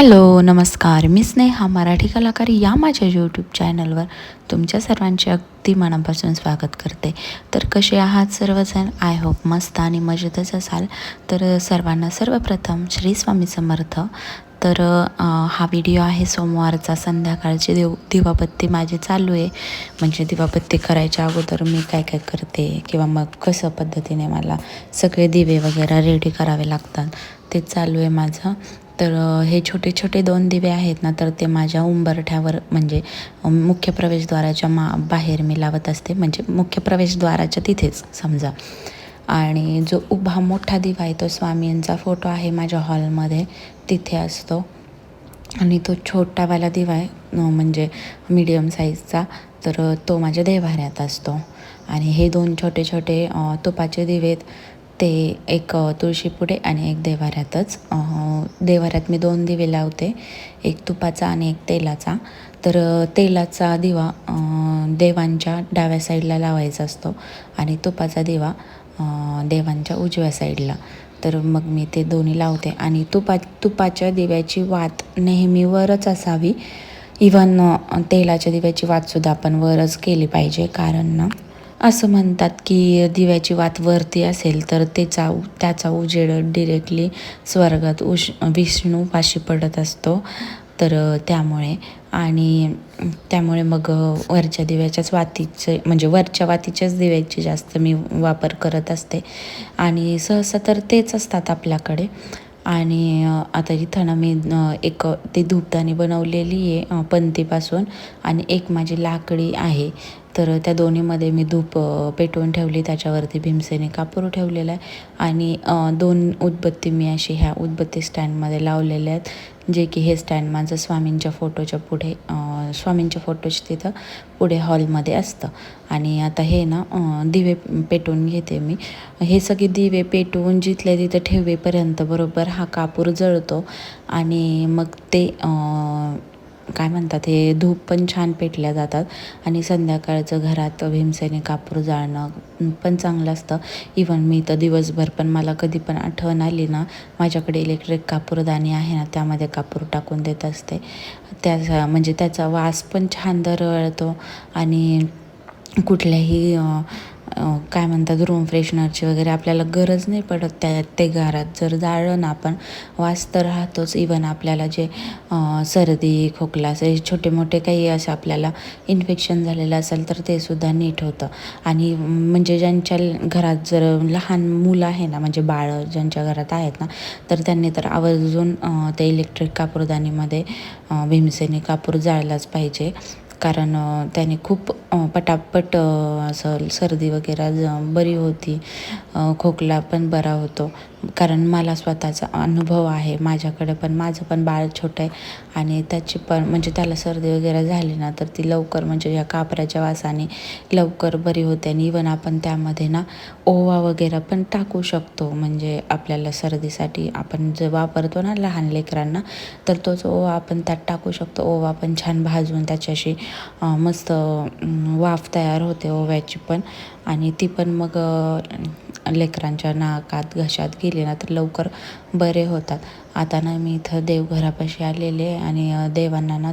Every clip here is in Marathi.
हॅलो नमस्कार. मी स्नेहा मराठी कलाकार या माझ्या यूट्यूब चॅनलवर तुमच्या सर्वांचे अगदी मनापासून स्वागत करते. तर कसे आहात सर्वजण? आय होप मस्त आणि मजेतच असाल. तर सर्वांना सर्वप्रथम श्री स्वामी समर्थ. तर हा व्हिडिओ आहे सोमवारचा. संध्याकाळची देव दिवाबत्ती माझी चालू आहे. म्हणजे दिवाबत्ती करायच्या अगोदर मी काय काय करते किंवा मग कसं पद्धतीने मला सगळे दिवे वगैरे रेडी करावे लागतात ते चालू आहे माझं. तर हे छोटे छोटे दोन दिवे आहेत ना तर ते माझ्या उंबरठ्यावर म्हणजे मुख्य प्रवेशद्वाराच्या मा बाहेर मी लावत असते. म्हणजे मुख्य प्रवेशद्वाराच्या तिथेच समजा. आणि जो उभा मोठा दिवा आहे तो स्वामींचा फोटो आहे माझ्या हॉलमध्ये. तिथे असतो. आणि तो छोटावाला दिवा आहे म्हणजे मीडियम साईजचा. तर तो माझ्या देवाऱ्यात असतो. आणि हे दोन छोटे छोटे तुपाचे दिवे आहेत. ते एक तुळशीपुढे आणि एक देवाऱ्यातच देवाऱ्यात मी दोन दिवे लावते. एक तुपाचा आणि एक तेलाचा. तर तेलाचा दिवा देवांच्या डाव्या साईडला लावायचा असतो आणि तुपाचा दिवा देवांच्या उजव्या साईडला. तर मग मी ते दोन्ही लावते आणि तुपा तुपाच्या दिव्याची वात नेहमी वरच असावी. इवन तेलाच्या दिव्याची वातसुद्धा आपण वरच केली पाहिजे. कारण ना असं म्हणतात की दिव्याची वात वरती असेल तर त्याचा त्याचा उजेड डिरेक्टली स्वर्गात उश विष्णू पाशी पडत असतो. तर त्यामुळे. आणि त्यामुळे मग वरच्या दिव्याच्याच वातीचे म्हणजे वरच्या वातीच्याच दिव्याची जास्त मी वापर करत असते. आणि सहसा तर तेच असतात आपल्याकडे. आणि आता इथं ना मी एक ती धूपदाणी बनवलेली आहे पंतीपासून पणतीपासून. आणि एक माझी लाकडी आहे. तर त्या दोन्हीमध्ये मी धूप पेटवून ठेवली. त्याच्यावरती भीमसेने कापूर ठेवलेला आहे. आणि दोन उदबत्ती मी अशी ह्या उदबत्ती स्टँडमध्ये लावलेल्या आहेत. जे की हे स्टँड माझं स्वामींच्या फोटोच्या पुढे स्वामींच्या फोटोच्या तिथं पुढे हॉलमध्ये असतं. आणि आता हे ना दिवे पेटवून घेते मी. हे सगळे दिवे पेटवून जिथल्या तिथं ठेवेपर्यंत बरोबर हा कापूर जळतो. आणि मग ते काय म्हणतात हे धूप पण छान पेटल्या जातात. आणि संध्याकाळचं घरात भीमसेने कापूर जाळणं पण चांगलं असतं. इवन मी तर दिवसभर पण मला कधी पण आठवण आली ना माझ्याकडे इलेक्ट्रिक कापूरदानी आहे ना त्यामध्ये कापूर टाकून देत असते. त्याचा म्हणजे त्याचा वास पण छान दरवळतो. आणि कुठल्याही काय म्हणतात रूम फ्रेशनरची वगैरे आपल्याला गरज नाही पडत त्या ते घरात. जर जाळलं ना आपण वास तर राहतोच. इवन आपल्याला जे सर्दी खोकला असे छोटे मोठे काही असं आपल्याला इन्फेक्शन झालेलं असेल तर ते सुद्धा नीट होतं. आणि म्हणजे ज्यांच्या घरात जर लहान मुलं आहे ना म्हणजे बाळं ज्यांच्या घरात आहेत ना तर त्यांनी तर आवर्जून ते इलेक्ट्रिक कापूरदानीमध्ये भीमसेनी कापूर जाळलाच पाहिजे. कारण त्याने खूप पटापट असं सर्दी वगैरे बरी होती. खोकला पण बरा होतो. कारण मला स्वतःचा अनुभव आहे माझ्याकडे पण माझं पण बाळ छोटं आहे आणि त्याची पण म्हणजे त्याला सर्दी वगैरे झाली ना तर ती लवकर म्हणजे या कापराच्या वासाने लवकर बरी होते आणि इवन आपण त्यामध्ये ना ओवा वगैरे पण टाकू शकतो. म्हणजे आपल्याला सर्दीसाठी आपण जे वापरतो ना लहान लेकरांना तर तोच ओवा आपण त्यात टाकू शकतो. ओवा पण छान भाजून त्याच्याशी मस्त वाफ तयार होते ओव्याची पण. आणि ती पण मग लेकरांच्या नाकात घशात गेली ना तर लवकर बरे होतात. आता ना मी इथं देवघरापाशी आलेले आणि देवांना ना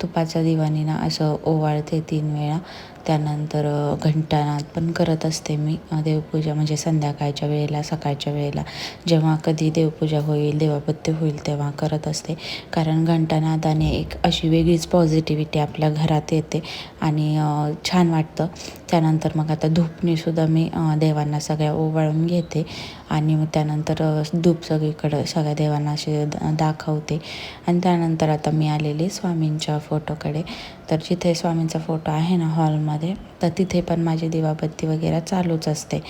तुपाच्या दिवाणी ना असं ओवाळते तीन वेळा. त्यानंतर घंटानाद पण करत असते मी देवपूजा म्हणजे संध्याकाळच्या वेळेला सकाळच्या वेळेला. जेव्हा कधी देवपूजा होईल देवापत्य होईल तेव्हा करत असते. कारण घंटानादाने एक अशी वेगळीच पॉझिटिव्हिटी आपल्या घरात येते आणि छान वाटतं. त्यानंतर मग आता धूपनीसुद्धा मी देवांना सगळ्या ओवाळून घेते आणि मग त्यानंतर धूप सगळीकडं सगळ्या देवांना असे द- दाखवते. आणि त्यानंतर आता मी आलेले स्वामींच्या फोटोकडे. तर जिथे स्वामींचा फोटो आहे ना हॉलमध्ये तर तिथे पण माझी दिवाबत्ती वगैरे चालूच असते.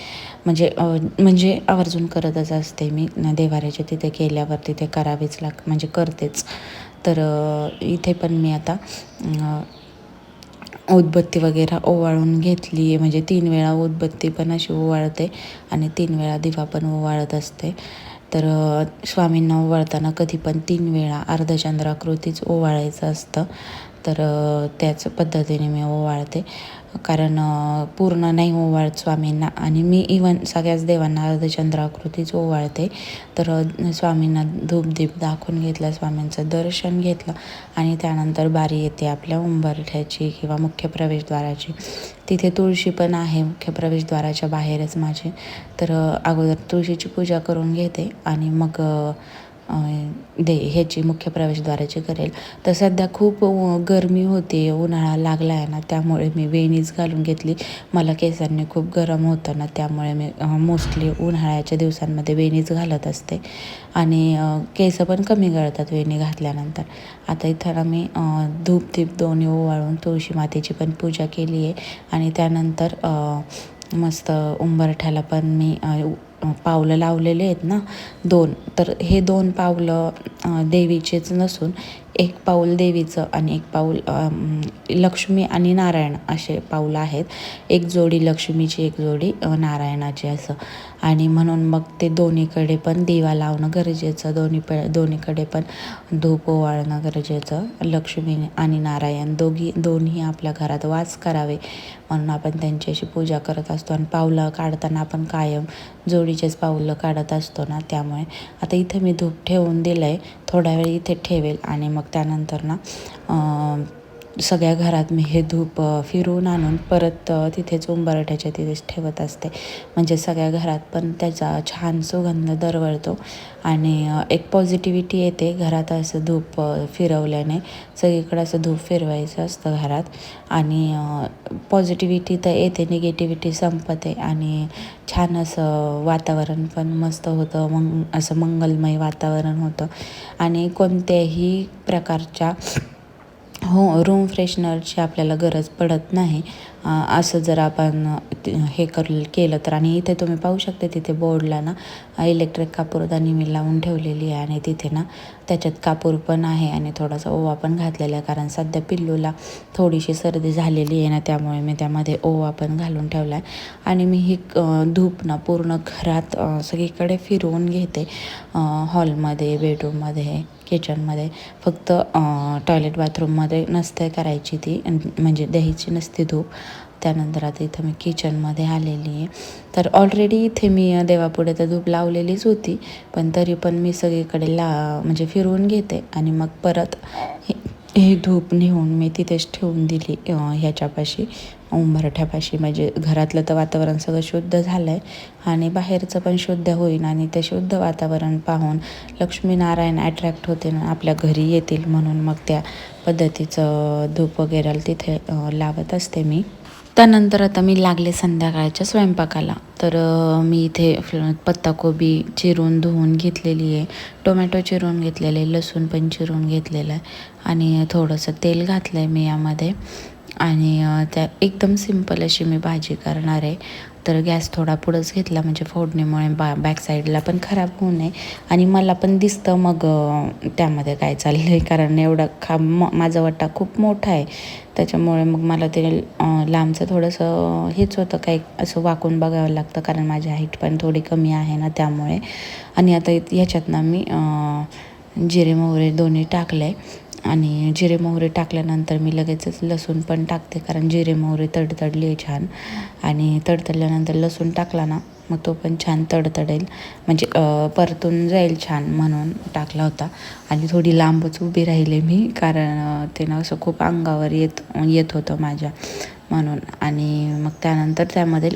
म्हणजे म्हणजे आवर्जून करतच असते मी. देवाऱ्याच्या तिथे केल्यावर तिथे करावीच लाग म्हणजे करतेच. तर इथे पण मी आता उदबत्ती वगैरे ओवाळून घेतली आहे. म्हणजे तीन वेळा उदबत्ती पण अशी ओवाळते आणि तीन वेळा दिवा पण ओवाळत असते. तर स्वामींना ओवाळताना कधी पण तीन वेळा अर्धचंद्राकृतीच ओवाळायचं असतं. तर त्याच पद्धतीने मी ओवाळते. कारण पूर्ण नाही ओवाळत स्वामींना. आणि मी इवन सगळ्याच देवांना अर्धचंद्राकृतीच ओवाळते. तर स्वामींना धूपदीप दाखवून घेतलं स्वामींचं दर्शन घेतलं. आणि त्यानंतर बारी येते आपल्या उंबरठ्याची किंवा मुख्य प्रवेशद्वाराची तिथे तुळशी पण आहे मुख्य प्रवेशद्वाराच्या बाहेरच माझे. तर अगोदर तुळशीची पूजा करून घेते. आणि मग दे ह्याची मुख्य प्रवेशद्वाराची करेल. तर सध्या खूप गरमी होती उन्हाळा लागला आहे ना त्यामुळे मी वेणीच घालून घेतली. मला केसांनी खूप गरम होतं ना त्यामुळे मी मोस्टली उन्हाळ्याच्या दिवसांमध्ये वेणीच घालत असते. आणि केस पण कमी गळतात वेणी घातल्यानंतर. आता इथं मी धूप धीप दोन्ही ओवाळून तुळशी मातेची पण पूजा केली आहे आणि त्यानंतर मस्त उंबरठ्याला पण मी पावलं लावलेले आहेत ना? दोन. तर हे दोन पावलं देवीचेच नसून एक पाऊल देवीचं आणि एक पाऊल लक्ष्मी आणि नारायण असे पाऊल आहेत. एक जोडी लक्ष्मीची एक जोडी नारायणाची असं. आणि म्हणून मग ते दोन्हीकडे पण दिवा लावणं गरजेचं. दोन्ही प दोन्हीकडे पण धूप ओवाळणं गरजेचं. लक्ष्मी आणि नारायण दोघी दोन्ही आपल्या घरात वास करावे म्हणून आपण त्यांची अशी पूजा करत असतो. आणि पावलं काढताना आपण कायम जोडीचेच पाऊलं काढत असतो ना त्यामुळे. आता इथे मी धूप ठेवून दिलं आहे थोडा वेळ इथे ठेवेल आणि मग त्यानंतर ना सगळ्या घरात मी हे धूप फिरवून आणून परत तिथेच उंबरठ्याच्या तिथेच ठेवत असते. म्हणजे सगळ्या घरात पण त्याचा छान सुगंध दरवळतो. आणि एक पॉझिटिव्हिटी येते घरात असं धूप फिरवल्याने. सगळीकडे असं धूप फिरवायचं असतं घरात. आणि पॉझिटिव्हिटी तर येते निगेटिव्हिटी संपते. आणि छान असं वातावरण पण मस्त होतं मग असं मंगलमय वातावरण होतं. आणि कोणत्याही प्रकारच्या हो रूम फ्रेशनरची आपल्याला गरज पडत नाही. असं जर आपण हे कर केलं तर. आणि इथे तुम्ही पाहू शकता तिथे बोर्डला ना इलेक्ट्रिक कापूरदानी मी लावून ठेवलेली आहे आणि तिथे ना त्याच्यात कापूर पण आहे आणि थोडासा ओवा पण घातलेला आहे. कारण सध्या पिल्लूला थोडीशी सर्दी झालेली आहे ना त्यामुळे मी त्यामध्ये ओवा पण घालून ठेवला आहे. आणि मी ही धूप ना पूर्ण घरात सगळीकडे फिरवून घेते हॉलमध्ये बेडरूममध्ये किचनमध्ये. फक्त टॉयलेट बाथरूममध्ये नसते करायची ती म्हणजे द्यायची नसते धूप. त्यानंतर आता इथं मी किचनमध्ये आलेली आहे. तर ऑलरेडी इथे मी देवापुढे तर धूप लावलेलीच होती. पण तरी पण मी सगळीकडे ला म्हणजे फिरवून घेते. आणि मग परत हे धूप नेऊन मी तिथेच ठेवून दिली ह्याच्यापाशी उंबरठ्यापाशी. म्हणजे घरातलं तर वातावरण सगळं शुद्ध झालं आहे आणि बाहेरचं पण शुद्ध होईन आणि ते शुद्ध वातावरण पाहून लक्ष्मीनारायण अट्रॅक्ट होते ना आपल्या घरी येतील म्हणून मग त्या पद्धतीचं धूप वगैरे तिथे लावत असते मी. त्यानंतर आता मी लागले संध्याकाळच्या स्वयंपाकाला. तर मी इथे पत्ताकोबी चिरून धुवून घेतलेली आहे टोमॅटो चिरून घेतलेले आहे लसूण पण चिरून घेतलेलं आहे आणि थोडंसं तेल घातलं आहे मी यामध्ये. आणि त्या एकदम सिंपल अशी मी भाजी करणार आहे. तर गॅस थोडा पुढंच घेतला म्हणजे फोडणीमुळे बा बॅक साईडला पण खराब होऊ नये. आणि मला पण दिसतं मग त्यामध्ये काय चाललं आहे कारण एवढा खा म माझा वट्टा खूप मोठा आहे. त्याच्यामुळे मग मला ते लांबचं थोडंसं हेच होतं काही असं वाकून बघावं लागतं. कारण माझी हाईट पण थोडी कमी आहे ना त्यामुळे. आणि आता ह्याच्यातनं मी जिरे मोहरे दोन्ही टाकले आणि जिरे मोहरे टाकल्यानंतर मी लगेचच लसूण पण टाकते कारण जिरे मोहरे तडतडले छान. आणि तडतडल्यानंतर लसूण टाकला ना मग तो पण छान तडतडेल. म्हणजे परतून जाईल छान म्हणून टाकला होता. आणि थोडी लांबच उभी राहिले मी कारण ते ना असं खूप अंगावर येत येत होतं माझ्या म्हणून. आणि मग त्यानंतर त्यामध्ये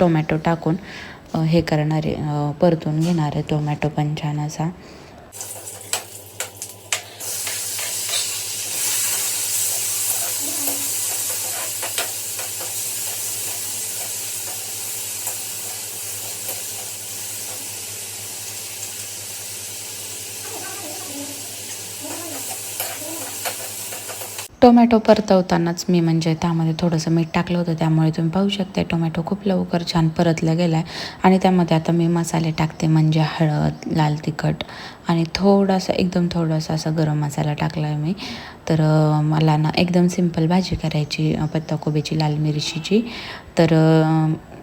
टोमॅटो टाकून हे करणारे परतून घेणारे टोमॅटो पण छान असा. टोमॅटो परतवतानाच मी म्हणजे त्यामध्ये थोडंसं मीठ टाकलं होतं त्यामुळे तुम्ही पाहू शकता टोमॅटो खूप लवकर छान परतला गेला आहे आणि त्यामध्ये आता मी मसाले टाकते म्हणजे हळद लाल तिखट आणि थोडासा एकदम थोडासा असा गरम मसाला टाकला आहे मी. तर मला ना एकदम सिंपल भाजी करायची पत्ताकोबीची लाल मिरचीची तर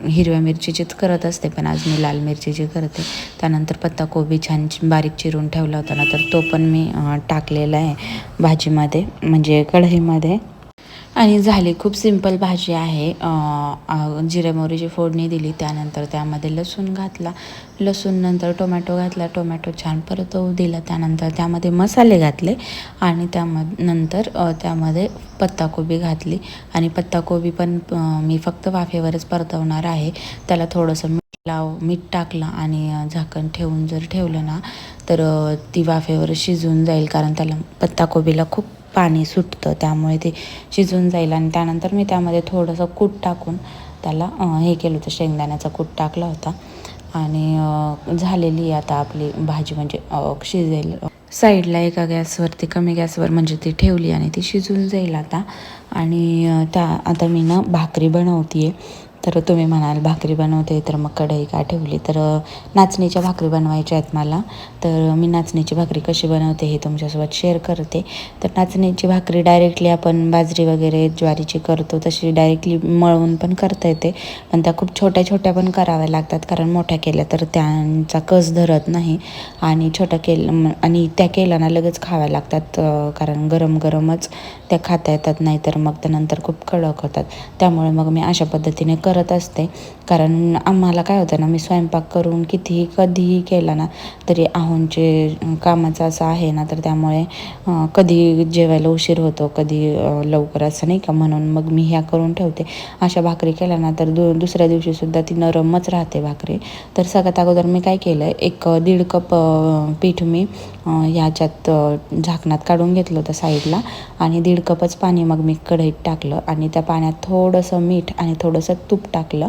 हिरव्या मिरचीचीच करत असते पण आज मी लाल मिरचीची करते त्यानंतर पत्ताकोबी छान चि- बारीक चिरून ठेवला होता ना तर तो पण मी टाकलेला आहे भाजीमध्ये म्हणजे कढईमध्ये. आणि झाली खूप सिंपल भाजी आहे. जिरे मोहरीची फोडणी दिली त्यानंतर त्यामध्ये लसूण घातला. लसूण नंतर टोमॅटो घातला टोमॅटो छान परतवू दिला. त्यानंतर त्यामध्ये मसाले घातले आणि त्याम नंतर त्यामध्ये पत्ताकोबी घातली. आणि पत्ताकोबी पण मी फक्त वाफेवरच परतवणार आहे. त्याला थोडंसं मीठ लाव मीठ टाकलं आणि झाकण ठेवून जर ठेवलं ना तर ती वाफेवर शिजून जाईल. कारण त्याला पत्ताकोबीला खूप पाणी सुटतं त्यामुळे ते शिजून जाईल. आणि त्यानंतर मी त्यामध्ये थोडंसं कूट टाकून त्याला हे केलं होतं शेंगदाण्याचा कूट टाकला होता. आणि झालेली आहे आता आपली भाजी म्हणजे शिजेल. साईडला एका गॅसवरती कमी गॅसवर म्हणजे ती ठेवली आणि ती शिजून जाईल आता. आणि त्या आता मी ना भाकरी बनवते आहे तर तुम्ही म्हणाल भाकरी बनवते तर मग कढई का ठेवली? तर नाचणीच्या भाकरी बनवायच्या आहेत मला. तर मी नाचणीची भाकरी कशी बनवते हे तुमच्यासोबत शेअर करते. तर नाचणीची भाकरी डायरेक्टली आपण बाजरी वगैरे ज्वारीची करतो तशी डायरेक्टली मळवून पण करता येते. पण त्या खूप छोट्या छोट्या पण कराव्या लागतात कारण मोठ्या केल्या तर त्यांचा कस धरत नाही. आणि छोट्या केलं आणि त्या केल्या ना लगेच खाव्या लागतात कारण गरम गरमच त्या खाता येतात नाहीतर मग त्यानंतर खूप कडक होतात. त्यामुळे मग मी अशा पद्धतीने करत असते कारण आम्हाला काय होतं ना मी स्वयंपाक करून कितीही कधीही केला ना तरी आहोंचे कामाचं असं आहे ना तर त्यामुळे कधी जेवायला उशीर होतो कधी लवकर असं नाही का म्हणून मग मी ह्या करून ठेवते. अशा भाकरी केल्या ना तर दु दुसऱ्या दिवशीसुद्धा ती नरमच राहते भाकरी. तर सगळ्यात अगोदर मी काय केलं एक दीड कप पीठ मी ह्याच्यात झाकणात काढून घेतलं होतं साईडला आणि दीड कपच पाणी मग मी कढईत टाकलं आणि त्या पाण्यात थोडंसं मीठ आणि थोडंसं तूप टाकलं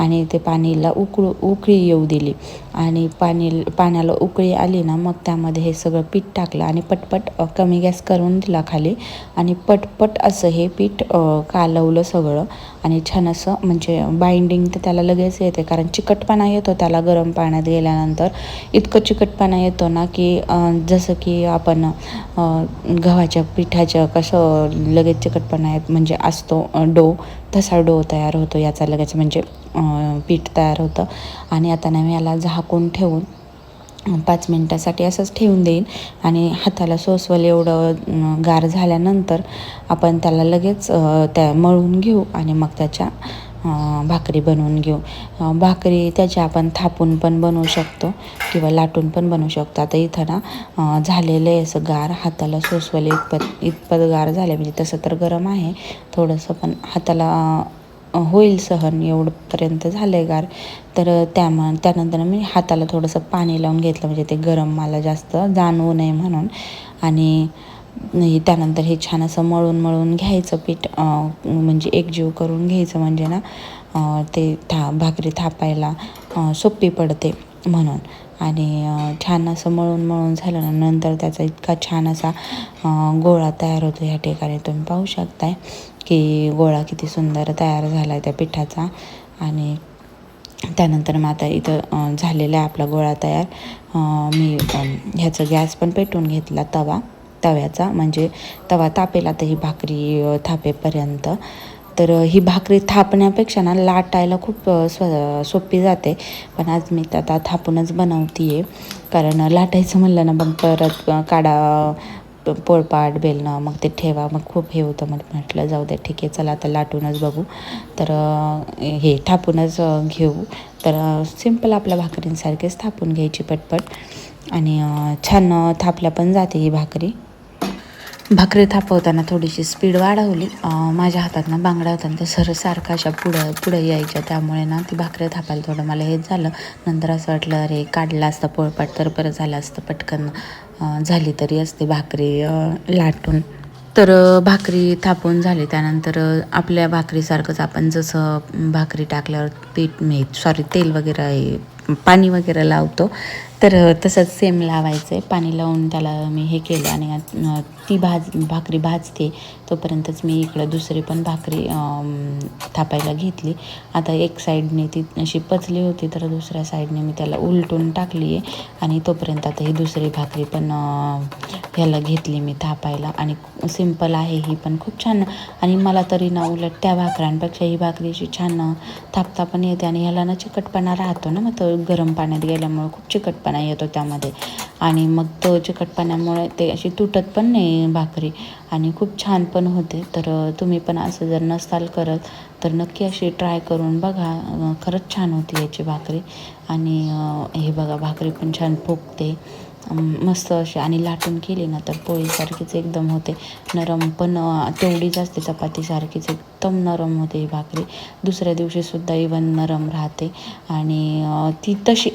आणि ते पाणीला उकळू उकळी येऊ दिली. आणि पाणी पाण्याला उकळी आली ना मग त्यामध्ये हे सगळं पीठ टाकलं आणि पटपट कमी गॅस करून दिला खाली. आणि पटपट असं हे पीठ कालवलं सगळं. आणि छान असं म्हणजे बाइंडिंग तर त्याला लगेच येते कारण चिकटपणा येतो त्याला गरम पाण्यात गेल्यानंतर. इतकं चिकटपणा येतो ना की जसं की आपण गव्हाच्या पिठाच्या कसं लगेच चिकटपणा येत म्हणजे असतो डो. तसा डो तयार होतो याचा लगेच म्हणजे पीठ तयार होतं. आणि आता नाही मी याला झाकून ठेवून पाच मिनटासाठी असंच ठेवून देईन. आणि हाताला सोसवल एवढं गार झाल्यानंतर आपण त्याला लगेच त्या मळून घेऊ आणि मग त्याच्या भाकरी बनवून घेऊ. भाकरी त्याच्या आपण थापून पण बनवू शकतो किंवा लाटून पण बनवू शकतो. आता इथं ना झालेलं आहे असं गार. हाताला सोसवले इतपत इतपत गार झाले म्हणजे तसं तर गरम आहे. थोडंसं पण हाताला होईल सहन एवढंपर्यंत झालं आहे गार. तर त्या त्यानंतर मी हाताला थोडंसं पाणी लावून घेतलं म्हणजे ते गरम मला जास्त जाणवू नये म्हणून. आणि त्यानंतर हे छान असं मळून मळून घ्यायचं पीठ म्हणजे एकजीव करून घ्यायचं म्हणजे ना ते था भाकरी थापायला सोपी पडते म्हणून. आणि छान असं मळून मळून झालं ना नंतर त्याचा इतका छान असा गोळा तयार होतो या ठिकाणी तुम्ही पाहू शकताय. की गोळा किती सुंदर तयार झाला आहे त्या पिठाचा. आणि त्यानंतर मग आता इथं झालेला आहे आपला गोळा तयार. मी ह्याचं गॅस पण पेटवून घेतला तवा तव्याचा. म्हणजे तवा तापेल आता ही भाकरी थापेपर्यंत. तर ही भाकरी थापण्यापेक्षा ना लाटायला खूप स्व सोपी जाते. पण आज मी आता थापूनच बनवते आहे कारण लाटायचं म्हणलं ना मग परत काढा पोळपाट बेलणं मग ते ठेवा. मग खूप हे होतं मग म्हटलं जाऊ दे ठीक आहे चला आता लाटूनच बघू. तर हे थापूनच घेऊ. तर सिंपल आपल्या भाकरींसारखेच थापून घ्यायची पटपट. आणि छान थापल्या पण जाते ही भाकरी. भाकरी थापवताना थोडीशी स्पीड वाढवली. माझ्या हातात ना बांगड्या होता त्या सर सारखा अशा पुढं पुढं यायच्या. त्यामुळे ना ती भाकरी थापायला थोडं मला हेच झालं. नंतर असं वाटलं अरे काढलं असतं पोळपाट तर बरं झालं असतं पटकन. झाली तरी असते भाकरी लाटून. तर भाकरी थापून झाली. त्यानंतर आपल्या भाकरीसारखंच आपण जसं भाकरी टाकल्यावर पीठ मीठ सॉरी तेल वगैरे पाणी वगैरे लावतो. तर तसंच सेम लावायचं आहे पाणी लावून त्याला मी हे केलं आणि ती भाज भाकरी भाजते. तोपर्यंतच मी इकडं दुसरी पण भाकरी थापायला घेतली. आता एक साईडने ती अशी पचली होती तर दुसऱ्या साईडने मी त्याला उलटून टाकली आहे आणि तोपर्यंत आता ही दुसरी भाकरी पण ह्याला घेतली मी थापायला. आणि सिंपल आहे ही पण खूप छान. आणि मला तरी ना उलट त्या भाकऱ्यांपेक्षा ही भाकरी अशी छान थापता पण येते. आणि ह्याला ना चिकटपणा राहतो ना मग तो गरम पाण्यात गेल्यामुळे खूप चिकटपणा चिकटपणा येतो त्यामध्ये. आणि मग तो चिकटपणामुळे ते अशी तुटत पण नाही भाकरी. आणि खूप छान पण होते. तर तुम्ही पण असं जर नसाल करत तर नक्की अशी ट्राय करून बघा. खरंच छान होती याची भाकरी. आणि हे बघा भाकरी पण छान फुगते. मस्त अशी आणि लाटून केली ना तर पोळीसारखीच एकदम होते. नरम पण तेवढी तेवढीच असते चपातीसारखीच एकदम नरम होते ही भाकरी. दुसऱ्या दिवशीसुद्धा इवन नरम राहते. आणि ती तशी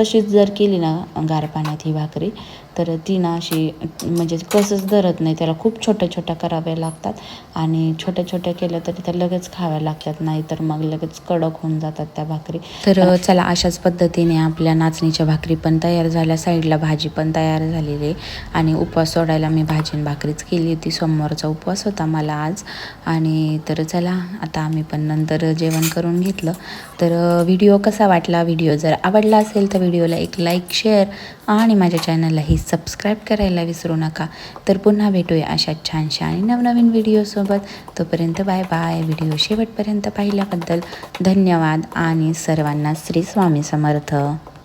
तशीच जर केली ना गार पाण्यात ही भाकरी तर ती ना अशी म्हणजे कसंच धरत नाही. त्याला खूप छोट्या छोट्या कराव्या लागतात. आणि छोट्या छोट्या केल्या तरी त्या लगेच खाव्या लागतात. नाही तर मग लगेच कडक होऊन जातात त्या भाकरी. तर चला अशाच पद्धतीने आपल्या नाचणीच्या भाकरी पण तयार झाल्या. साईडला भाजी पण तयार झालेली आहे. आणि उपवास सोडायला मी भाजी आणि भाकरीच केली होती. सोमवारचा उपवास होता मला आज. आणि तर चला आता आम्ही पण नंतर जेवण करून घेतलं. तर व्हिडिओ कसा वाटला? व्हिडिओ जर आवडला असेल तर व्हिडिओला एक लाईक शेअर आणि माझ्या चॅनललाही सबस्क्राईब करायला विसरू नका. तर पुन्हा भेटूया अशा छानशा आणि नवनवीन व्हिडिओसोबत तोपर्यंत बाय बाय व्हिडिओ शेवटपर्यंत पाहिल्याबद्दल धन्यवाद आणि सर्वांना श्री स्वामी समर्थ.